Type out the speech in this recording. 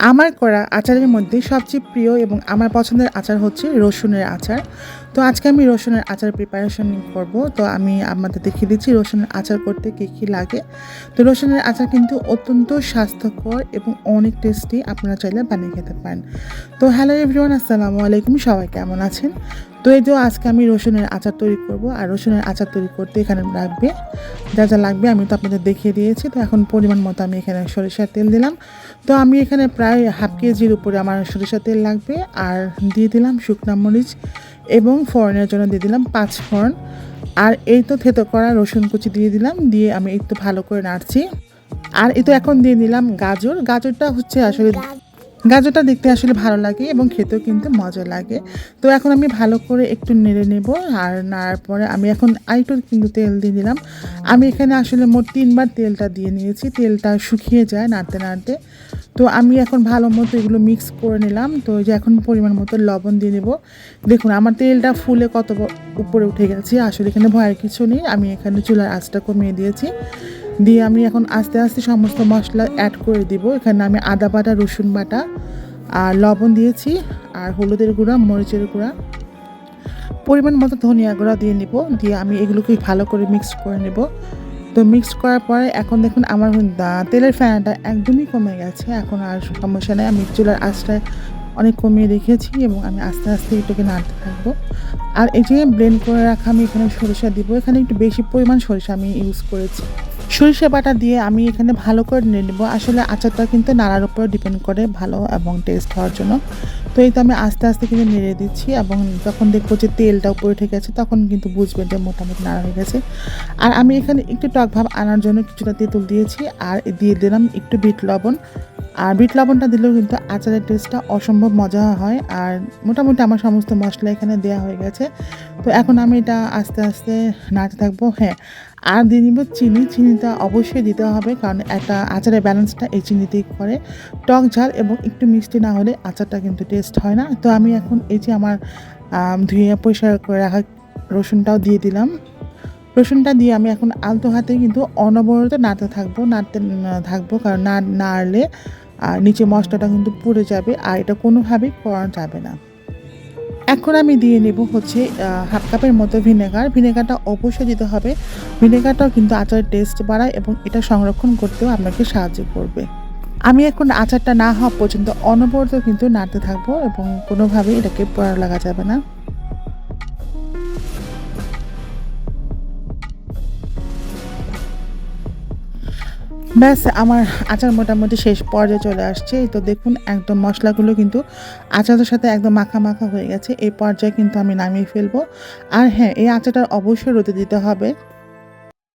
আমার করা আচারের মধ্যে সবচেয়ে প্রিয় এবং আমার পছন্দের আচার হচ্ছে রসুনের আচার। তো আজকে আমি রসুনের আচার প্রিপারেশন করব। তো আমি আপনাদের দেখিয়ে দিচ্ছি রসুনের আচার করতে কী কী লাগে। তো রসুনের আচার কিন্তু অত্যন্ত স্বাস্থ্যকর এবং অনেক টেস্টি আপনারা চাইলে বানিয়ে খেতে পারেন। তো হ্যালো এভরিওয়ান আসসালামু আলাইকুম। সবাই কেমন আছেন? তো এই যে আজকে আমি রসুনের আচার তৈরি করব, আর রসুনের আচার তৈরি করতে এখানে লাগবে, যা যা লাগবে আমি তো আপনাদের দেখিয়ে দিয়েছি। তো এখন পরিমাণ মতো আমি এখানে সরিষার তেল দিলাম। তো আমি এখানে প্রায় হাফ কেজির উপরে আমার সরিষার তেল লাগবে, আর দিয়ে দিলাম শুকনা মরিচ এবং ফোড়নের জন্য দিয়ে দিলাম পাঁচ ফোড়ন। আর এই তো থেতো করা রসুন কুচি দিয়ে দিলাম, দিয়ে আমি একটু ভালো করে নাড়ছি। আর এই তো এখন দিয়ে দিলাম গাজর। গাজরটা হচ্ছে আসলে গাজরটা দেখতে আসলে ভালো লাগে এবং খেতেও কিন্তু মজা লাগে। তো এখন আমি ভালো করে একটু নেড়ে নেব আর নাড়ার পরে আমি এখন আরেকটু কিন্তু তেল দিয়ে দিলাম। আমি এখানে আসলে মোট তিনবার তেলটা দিয়ে নিয়েছি, তেলটা শুকিয়ে যায় নাড়তে নাড়তে। তো আমি এখন ভালো মতো এগুলো মিক্স করে নিলাম। তো যে এখন পরিমাণ মতো লবণ দিয়ে নেব। দেখুন, আমার তেলটা ফুলে কত উপরে উঠে গেছে, আসলে এখানে ভয়ের কিছু নেই। আমি এখানে চুলার আঁচটা কমিয়ে দিয়েছি। দিয়ে আমি এখন আস্তে আস্তে সমস্ত মশলা অ্যাড করে দিব। এখানে আমি আদা বাটা, রসুন বাটা আর লবণ দিয়েছি আর হলুদের গুঁড়া, মরিচের গুঁড়া। পরিমাণ মতো ধনিয়া গুঁড়া দিয়ে নিব। দিয়ে আমি এগুলোকে ভালো করে মিক্স করে নেব। তো মিক্স করার পরে এখন দেখুন আমার তেলের ফ্যানটা একদমই কমে গেছে। এখন আর সমস্যা নেই। আমি চুলার আঁচটা অনেক কমিয়ে রেখেছি এবং আমি আস্তে আস্তে এটাকে নাড়তে থাকব। আর এই যে ব্লেন্ড করে রাখা আমি এখানে সরিষা দিব। এখানে একটু বেশি পরিমাণ সরিষা আমি ইউজ করেছি। সরিষা বাটা দিয়ে আমি এখানে ভালো করে নিয়ে নেব। আসলে আচারটা কিন্তু নাড়ার উপর ডিপেন্ড করে ভালো এবং টেস্ট হওয়ার জন্য। তো এই তো আমি আস্তে আস্তে কিন্তু নেড়ে দিচ্ছি এবং যখন দেখব যে তেলটা উপরে উঠে গেছে তখন কিন্তু বুঝবেন যে মোটামুটি নাড়া হয়ে গেছে। আর আমি এখানে একটু টক ভাব আনার জন্য কিছুটা তেঁতুল দিয়েছি আর দিয়ে দিলাম একটু বিট লবণ। আর বিট লবণটা দিলেও কিন্তু আচারের টেস্টটা অসম্ভব মজা হয় আর মোটামুটি আমার সমস্ত মশলা এখানে দেওয়া হয়ে গেছে। তো এখন আমি এটা আস্তে আস্তে নাড়তে থাকব। হ্যাঁ আর দিয়ে নিব চিনি। চিনিটা অবশ্যই দিতে হবে কারণ একটা আচারের ব্যালেন্সটা এই চিনিতেই করে। টক ঝাল এবং একটু মিষ্টি না হলে আচারটা কিন্তু টেস্ট হয় না। তো আমি এখন এই যে আমার ধুয়ে পরিষ্কার করে রাখা রসুনটাও দিয়ে দিলাম। রসুনটা দিয়ে আমি এখন আলতো হাতে কিন্তু অনবরত নাড়তে থাকব নাড়তে থাকব কারণ না, নাড়লে আর নিচে মশলাটা কিন্তু পুড়ে যাবে আর এটা কোনোভাবেই করা যাবে না। এখন আমি দিয়ে নেব হচ্ছে হাফ কাপের মতো ভিনেগার ভিনেগারটা অবশ্যই দিতে হবে। ভিনেগারটাও কিন্তু আচারের টেস্ট বাড়ায় এবং এটা সংরক্ষণ করতেও আপনাকে সাহায্য করবে। আমি এখন আচারটা না হওয়া পর্যন্ত অনবরত কিন্তু নাড়তে থাকব এবং কোনোভাবেই এটাকে পড়া লাগা যাবে না। ব্যাস, আমার আচার মোটামুটি শেষ পর্যায়ে চলে আসছে। এই তো দেখুন, একদম মশলাগুলো কিন্তু আচারের সাথে একদম মাখা মাখা হয়ে গেছে। এই পর্যায়ে কিন্তু আমি নামিয়ে ফেলব। আর হ্যাঁ এই আচারটা অবশ্যই রোদে দিতে হবে।